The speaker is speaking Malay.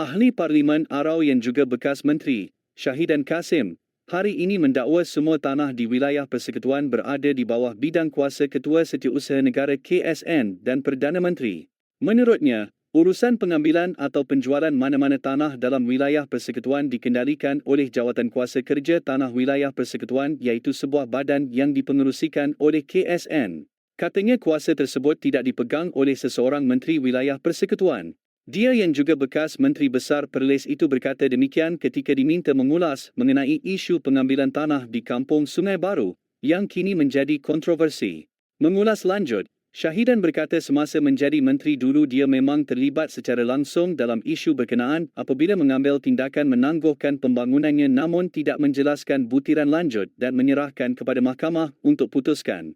Ahli Parlimen Arau yang juga bekas menteri, Syahidan Kasim, hari ini mendakwa semua tanah di wilayah persekutuan berada di bawah bidang kuasa Ketua Setiausaha Negara KSN dan Perdana Menteri. Menurutnya, urusan pengambilan atau penjualan mana-mana tanah dalam wilayah persekutuan dikendalikan oleh Jawatan Kuasa Kerja Tanah Wilayah Persekutuan iaitu sebuah badan yang dipengerusikan oleh KSN. Katanya kuasa tersebut tidak dipegang oleh seseorang menteri wilayah persekutuan. Dia yang juga bekas Menteri Besar Perlis itu berkata demikian ketika diminta mengulas mengenai isu pengambilan tanah di Kampung Sungai Baru yang kini menjadi kontroversi. Mengulas lanjut, Syahidan berkata semasa menjadi menteri dulu dia memang terlibat secara langsung dalam isu berkenaan apabila mengambil tindakan menangguhkan pembangunannya namun tidak menjelaskan butiran lanjut dan menyerahkan kepada mahkamah untuk putuskan.